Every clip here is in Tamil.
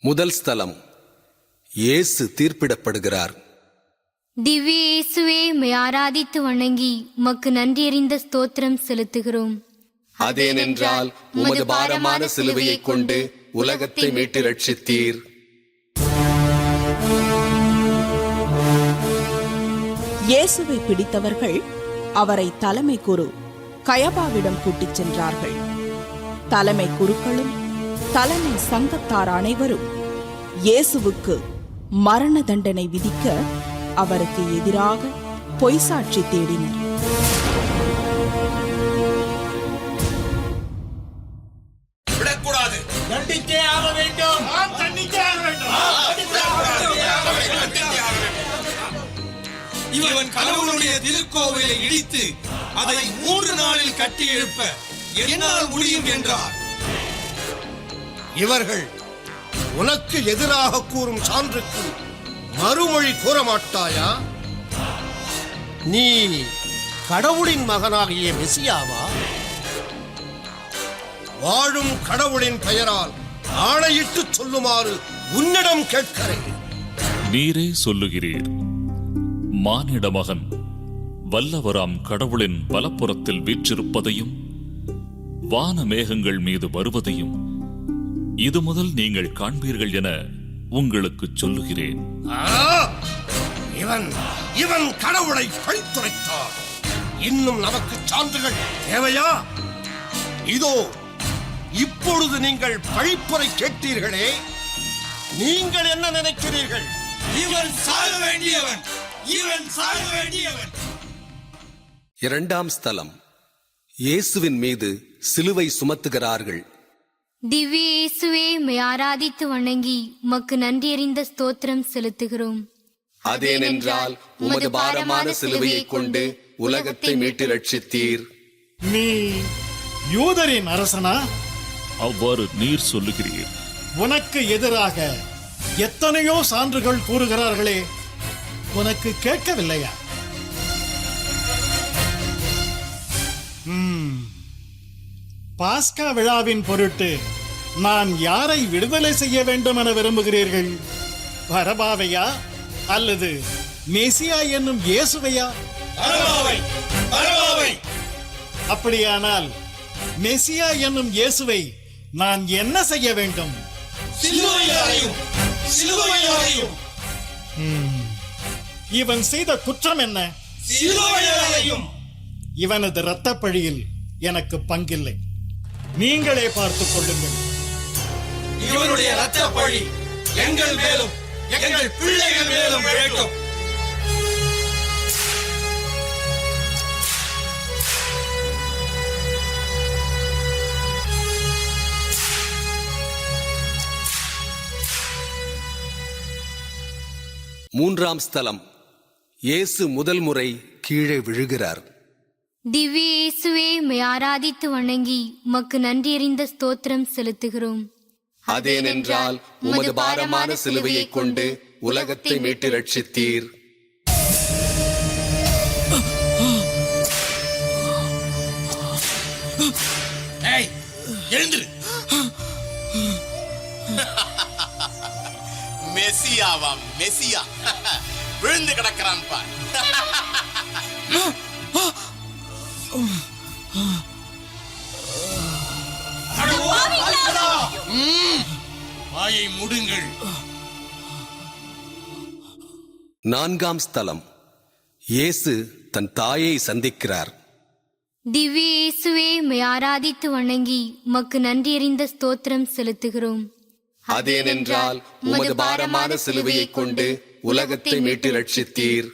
முதல் ஸ்தலம். இயேசு தீர்ப்பிடப்படுகிறார். திவ்ய இயேசுவே மை ஆராதித்து வணங்கி உமக்கு நன்றியறிந்த ஸ்தோத்திரம் செலுத்துகிறோம். அதேனென்றால் உமது பாரமான சிலுவையைக் கொண்டு உலகத்தை மீட்டு ரட்சித்தீர் இயேசுவை பிடித்தவர்கள் அவரை தலைமை குரு கயபாவிடம் கூட்டிச் சென்றார்கள். தலைமை குருக்களும் தலைமை சங்கத்தார் அனைவரும் இயேசுவுக்கு மரண தண்டனை விதிக்க அவருக்கு எதிராக பொய்சாட்சி தேடினர். விடக்கூடாது. தண்டித்தே ஆக வேண்டும். தண்டித்தே ஆக வேண்டும். இவன் கடவுளுடைய திருக்கோவிலை இடித்து அதை மூன்று நாளில் கட்டி எழுப்ப என்னால் முடியும் என்றார். இவர்கள் உனக்கு எதிராக கூறும் சான்றுக்கு மறுமொழி கூற மாட்டாயா? நீ கடவுளின் மகனாகிய மெசியாவா? வாழும் கடவுளின் பெயரால் ஆணையிட்டு சொல்லுமாறு உன்னிடம் கேட்கிறேன். நீரே சொல்லுகிறீர். மானிட மகன் வல்லவராம் கடவுளின் பலப்புறத்தில் வீற்றிருப்பதையும் வான மேகங்கள் மீது வருவதையும் இது முதல் நீங்கள் காண்பீர்கள் என உங்களுக்கு சொல்லுகிறேன்! இவன் இவன் கடவுளை பழித்துரைத்தான் இன்னும் நமக்கு சான்றுகள் தேவையா? இதோ இப்பொழுது நீங்கள் பழிப்புரை கேட்டீர்களே நீங்கள் என்ன நினைக்கிறீர்கள்? இவன் சாக வேண்டியவன் இவன் சாக வேண்டியவன். இரண்டாம் ஸ்தலம். இயேசுவின் மீது சிலுவை சுமத்துகிறார்கள். திவ்ய இயேசுவே மை ஆராதித்து வணங்கி உமக்கு நன்றியறிந்த ஸ்தோத்திரம் செலுத்துகிறோம். அதேனென்றால் உமது பாரமான சிலுவையைக் கொண்டு உலகத்தை மீட்டு ரட்சித்தீர் நீ யூதரின் அரசனா? அவ்வாறு நீர் சொல்லுகிறீர். உனக்கு எதிராக எத்தனையோ சான்றுகள் கூறுகிறார்களே உனக்கு கேட்கவில்லையா? பாஸ்கா விழாவின் பொருட்டு நான் யாரை விடுதலை செய்ய வேண்டும் என விரும்புகிறீர்கள்? பரபாவையா அல்லது மெசியா என்னும் இயேசுவையா? அப்படியானால் மெசியா என்னும் இயேசுவை நான் என்ன செய்ய வேண்டும்? இவன் செய்த குற்றம் என்ன? இவனது இரத்தப்பழியில் எனக்கு பங்கில்லை. நீங்களே பார்த்துக் கொள்ளுங்கள். இவனுடைய ரத்த பழி எங்கள் மேலும் எங்கள் பிள்ளைகள் மேலும் விழட்டும். மூன்றாம் ஸ்தலம். இயேசு முதல் முறை கீழே விழுகிறார். திவ்ய இயேசுவே மை ஆராதித்து வணங்கி உமக்கு நன்றியறிந்த ஸ்தோத்திரம் செலுத்துகிறோம். அதேனென்றால் உமது பாரமான சிலுவையைக் கொண்டு உலகத்தை மீட்டு ரட்சித்தீர் ஏய் எழுந்துரு. மெசியாவா மெசியா. விழுந்து கிடக்கிறான் பார் முடுங்கள் நான்காம் ஸ்தலம். இயேசு தன் தாயை சந்திக்கிறார். திவ்ய இயேசுவே மை ஆராதித்து வணங்கி உமக்கு நன்றியறிந்த ஸ்தோத்திரம் செலுத்துகிறோம். அதேனென்றால் உமது பாரமான சிலுவையைக் கொண்டு உலகத்தை மீட்டு ரட்சித்தீர்.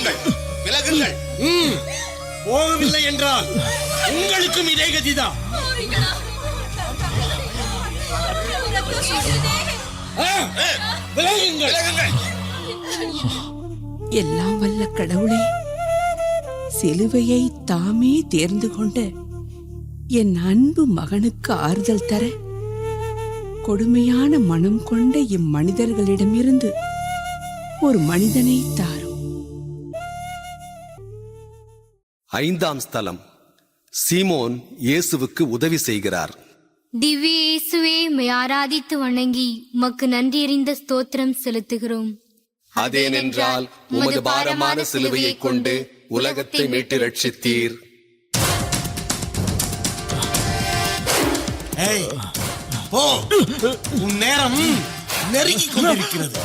போங்கள் விலகுங்கள். போகவில்லை என்றால் உங்களுக்கும் இதே கதிதான். விலகுங்கள். எல்லாம் வல்ல கடவுளே சிலுவையை தாமே தேர்ந்து கொண்ட என் அன்பு மகனுக்கு ஆறுதல் தர கொடுமையான மனம் கொண்ட இம்மனிதர்களிடமிருந்து ஒரு மனிதனை தாரும் ஐந்தாம் ஸ்தலம். சீமோன் இயேசுவுக்கு உதவி செய்கிறார். திவ்ய இயேசுவே ஆராதித்து வணங்கி உமக்கு நன்றியறிந்த ஸ்தோத்திரம் செலுத்துகிறோம். அதேனென்றால் உமது பாரமான சிலுவையைக் கொண்டு உலகத்தை மீட்டு ரட்சித்தீர். போ. உன் நேரம் நெருங்கிக் கொண்டிருக்கிறது.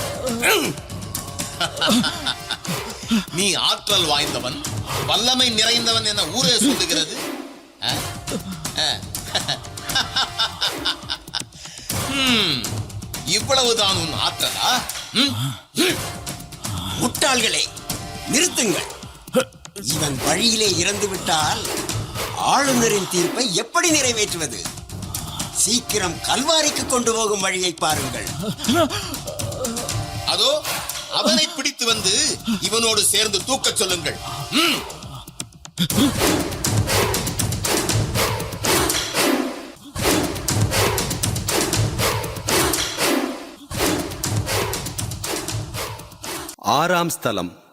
நீ ஆற்றல் வாய்ந்தவன். வல்லமை நிறைந்தவன் என ஊரே சொல்லுகிறது இவ்வளவுதான் உன் ஆற்றலா? முட்டாள்களே நிறுத்துங்கள். இவன் வழியிலே இறந்து விட்டால் ஆளுநரின் தீர்ப்பை எப்படி நிறைவேற்றுவது? சீக்கிரம் கல்வாரிக்கு கொண்டு போகும் வழியை பாருங்கள். அதோ அவனை பிடித்து வந்து இவனோடு சேர்ந்து தூக்கச் சொல்லுங்கள். ஆறாம் ஸ்தலம்.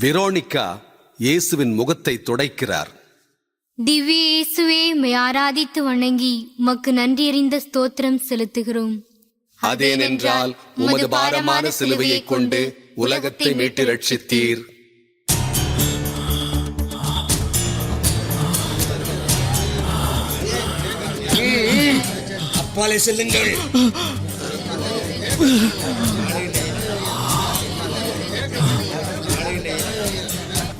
வெரோனிகா இயேசுவின் முகத்தை துடைக்கிறார். திவ்ய இயேசுவே ஆராதித்து வணங்கி உமக்கு நன்றியறிந்த ஸ்தோத்திரம் செலுத்துகிறோம். அதேனென்றால் உமது பாரமான சிலுவையைக் கொண்டு உலகத்தை மீட்டு ரட்சித்தீர். அப்பாலே செல்லுங்கள்.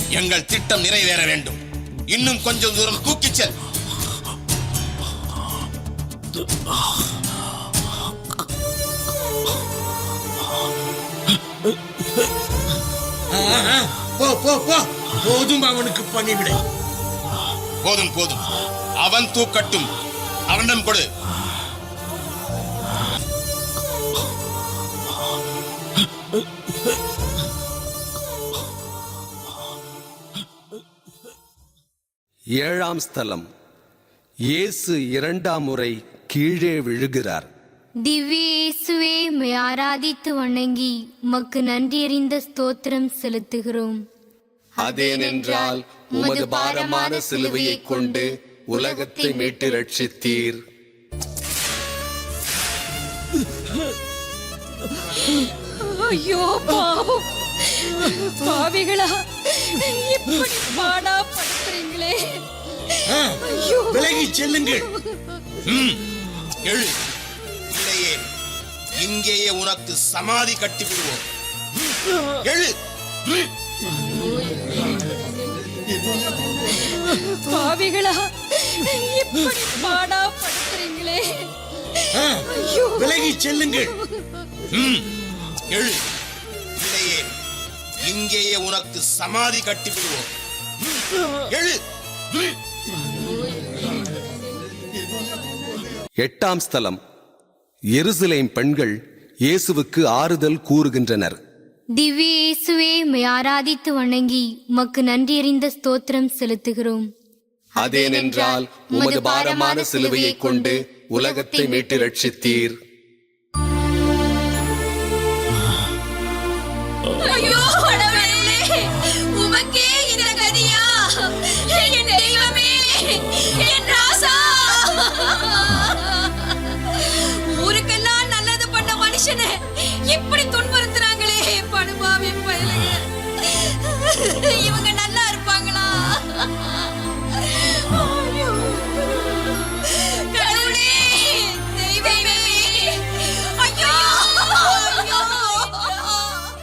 எங்கள் திட்டம் நிறைவேற வேண்டும். இன்னும் கொஞ்சம் தூரம் தூக்கிச் செல். போ போ போ. போதும் அவனுக்கு பண்ணிவிடு போதும் போதும். அவன் தூக்கட்டும். அவனிடம் கொடு. ஏழாம் ஸ்தலம். இயேசு இரண்டாம் முறை கீழே விழுகிறார். திவ்ய இயேசுவே மை ஆராதித்து வணங்கி உமக்கு நன்றியறிந்த ஸ்தோத்திரம் செலுத்துகிறோம். அதேனென்றால் உமது பாரமான சிலுவையைக் கொண்டு உலகத்தை மீட்டு ரட்சித்தீர். ஐயோ பாவம். பாவிகளா இப்படி பாடா படுத்துறீங்களே. ஆ, விலகிச் செல்லுங்கள். எழு. இல்லையே இங்கேயே உனக்கு சமாதி கட்டி விடுவோம் எழு. பாவிகளா இப்படி பாடா படுத்துறீங்களே. ஆ, விலகிச் செல்லுங்கள். எழு. இங்கேயே உனக்கு சமாதி கட்டி விடுவோம் எழு. ம். எட்டாம் ஸ்தலம். எருசலேம் பெண்கள் இயேசுவுக்கு ஆறுதல் கூறுகின்றனர். திவ்ய இயேசுவே மை ஆராதித்து வணங்கி உமக்கு நன்றியறிந்த ஸ்தோத்திரம் செலுத்துகிறோம். அதேனென்றால் உமது பாரமான சிலுவையைக் கொண்டு உலகத்தை மீட்டு ரட்சித்தீர். ஐயோ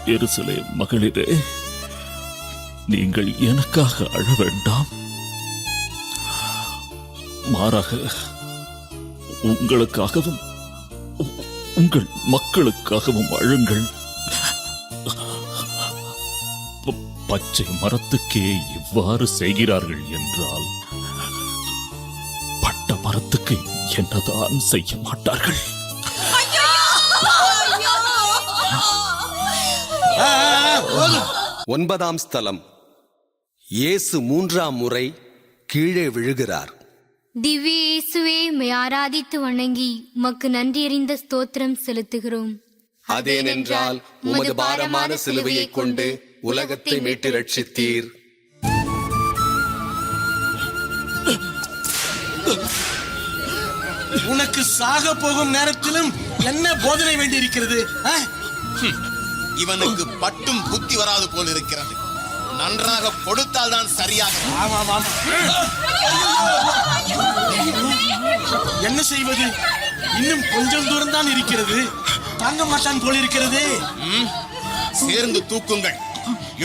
எருசலே மகளிரே நீங்கள் எனக்காக அழ வேண்டாம். மாறாக உங்களுக்காகவும் உங்கள் மக்களுக்காகவும் அழுங்கள் பச்சை மரத்துக்கே இவ்வாறு செய்கிறார்கள் என்றால் பட்ட மரத்துக்கு என்னதான் செய்ய மாட்டார்கள்? ஒன்பதாம் ஸ்தலம். இயேசு மூன்றாம் முறை கீழே விழுகிறார். திவ்ய இயேசுவே ஆராதித்து வணங்கி உமக்கு நன்றியறிந்த ஸ்தோத்திரம் செலுத்துகிறோம். அதேனென்றால் உமது பாரமான சிலுவையைக் கொண்டு உலகத்தை மீட்டு ரட்சித்தீர் உனக்கு சாக போகும் நேரத்திலும் என்ன போதனை வேண்டி இருக்கிறது இவனுக்கு பட்டும் புத்தி வராது போல் இருக்கிறது. நன்றாக கொடுத்தால் தான் சரியாக என்ன செய்வது? இன்னும் கொஞ்சம் தூரம் தான் இருக்கிறது. தாங்க மாட்டான் போல் இருக்கிறதே? சேர்ந்து தூக்குங்கள்.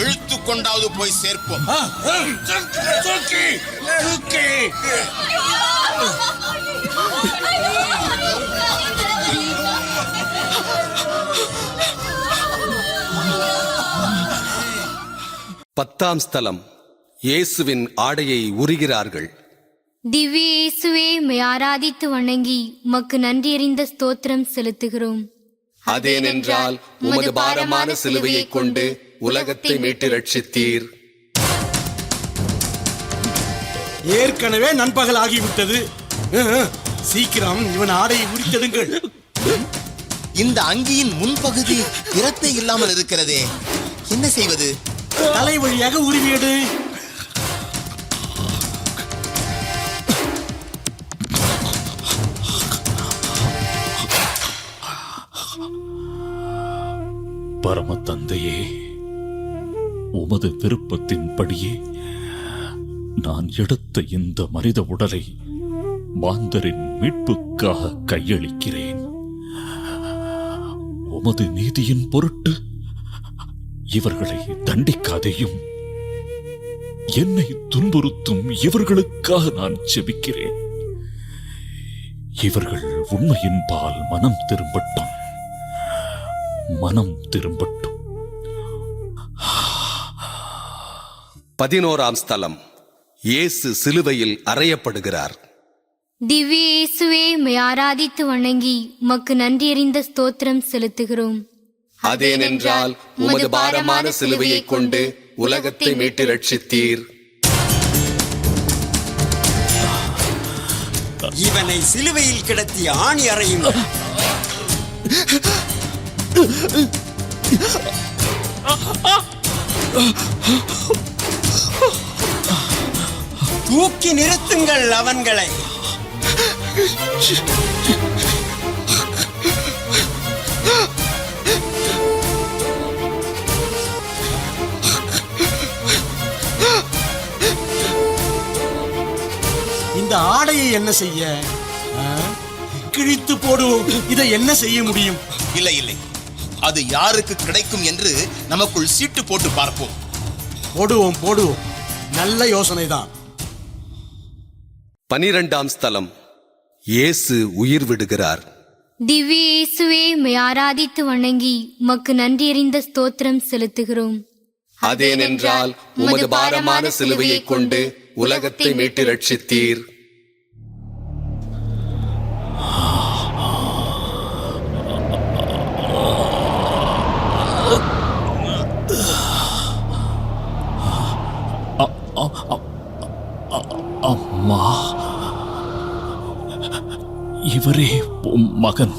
இழுத்து கொண்டாவது போய் சேர்ப்போம். தூக்கி, தூக்கி. பத்தாம் ஸ்தலம். இயேசுவின் ஆடையை உரிகிறார்கள். திவ்ய இயேசுவே மை ஆராதித்து வணங்கி உமக்கு நன்றியறிந்த ஸ்தோத்திரம் செலுத்துகிறோம். அதேனென்றால் உமது பாரமான சிலுவையைக் கொண்டு உலகத்தை மீட்டு ரட்சித்தீர் ஏற்கனவே நண்பகல் ஆகிவிட்டது சீக்கிரம் இவன் ஆடையை உரித்தெடுங்கள். இந்த அங்கியின் முன்பகுதி திறப்பே இல்லாமல் இருக்கிறதே. என்ன செய்வது? தலை வழியாக உரிமையடு பரம தந்தையே உமது விருப்பத்தின்படியே நான் எடுத்த இந்த மனித உடலை மாந்தரின் மீட்புக்காக கையளிக்கிறேன். உமது நீதியின் பொருட்டு இவர்களை தண்டிக்காதேயும். என்னை துன்புறுத்தும் இவர்களுக்காக நான் செபிக்கிறேன் இவர்கள் உண்மையின் பால் மனம் திரும்பட்டும். மனம் திரும்பட்டும். பதினோராம் ஸ்தலம். இயேசு சிலுவையில் அறையப்படுகிறார். திவ்ய இயேசுவே ஆராதித்து வணங்கி உமக்கு நன்றியறிந்த ஸ்தோத்திரம் செலுத்துகிறோம். அதேனென்றால் உமது பாரமான சிலுவையைக் கொண்டு உலகத்தை மீட்டு ரட்சித்தீர் இவனை சிலுவையில் கிடத்தி ஆணி அறையும். தூக்கி நிறுத்துங்கள் அவன்களை. இந்த ஆடையை என்ன செய்ய? கிழித்து போடுவோம். இதை என்ன செய்ய முடியும்? இல்லை இல்லை. அது யாருக்கு கிடைக்கும் என்று நமக்குள் சீட்டு போட்டு பார்ப்போம். போடுவோம் போடுவோம். நல்ல யோசனை தான் பனிரெண்டாம் ஸ்தலம். இயேசு உயிர் விடுகிறார். திவ்ய இயேசுவே ஆராதித்து வணங்கி உமக்கு நன்றியறிந்த ஸ்தோத்திரம் செலுத்துகிறோம். அதேனென்றால் உமது பாரமான சிலுவையைக் கொண்டு உலகத்தை மீட்டு ரட்சித்தீர். அம்மா. இவரே மகன்.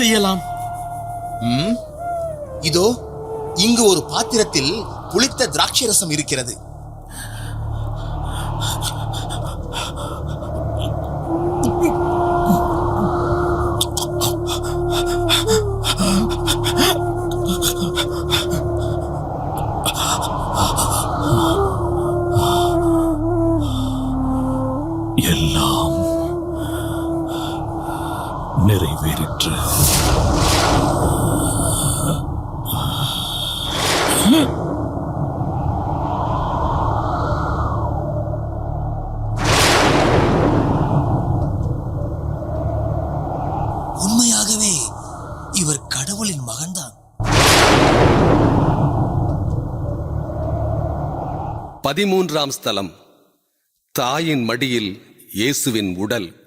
செய்யலாம். இதோ இங்கு ஒரு பாத்திரத்தில் புளித்த திராட்சை ரசம் இருக்கிறது. உண்மையாகவே இவர் கடவுளின் மகன்தான். பதிமூன்றாம் ஸ்தலம். தாயின் மடியில் இயேசுவின் உடல்.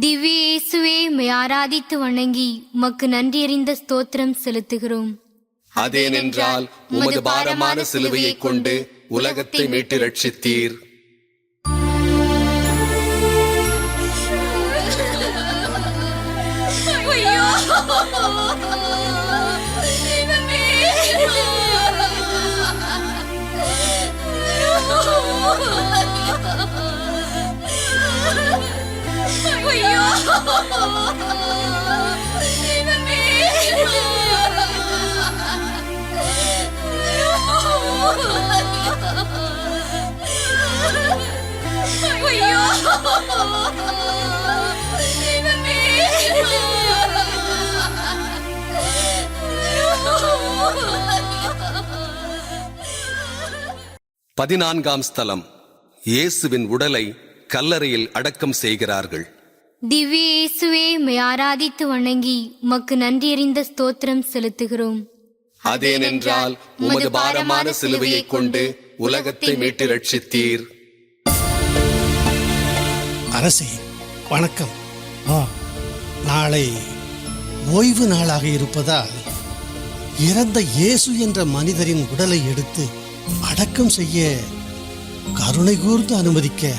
திவ்ய இயேசுவே ஆராதித்து வணங்கி உமக்கு நன்றியறிந்த ஸ்தோத்திரம் செலுத்துகிறோம். அதேனென்றால் உமது பாரமான சிலுவையைக் கொண்டு உலகத்தை மீட்டு ரட்சித்தீர் ஐயோ. ஐயோ பதினான்காம் ஸ்தலம். இயேசுவின் உடலை கல்லறையில் அடக்கம் செய்கிறார்கள். திவ்ய இயேசுவே ஆராதித்து வணங்கி உமக்கு நன்றியறிந்த ஸ்தோத்திரம் செலுத்துகிறோம். அதேனென்றால் உமது பாரமான சிலுவையைக் கொண்டு உலகத்தை மீட்டு ரட்சித்தீர் அரசே வணக்கம். ஆ நாளை ஓய்வு நாளாக இருப்பதால் இறந்த இயேசு என்ற மனிதரின் உடலை எடுத்து அடக்கம் செய்ய கருணை கூர்ந்து அனுமதிக்க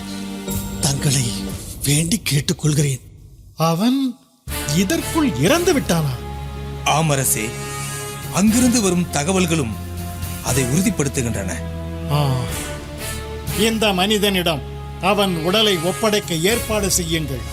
தங்களை வேண்டி கேட்டுக்கொள்கிறேன். அவன் இதற்குள் இறந்து விட்டானா? ஆமரசே அங்கிருந்து வரும் தகவல்களும் அதை உறுதிப்படுத்துகின்றன. இந்த மனிதனிடம் அவன் உடலை ஒப்படைக்க ஏற்பாடு செய்யுங்கள்.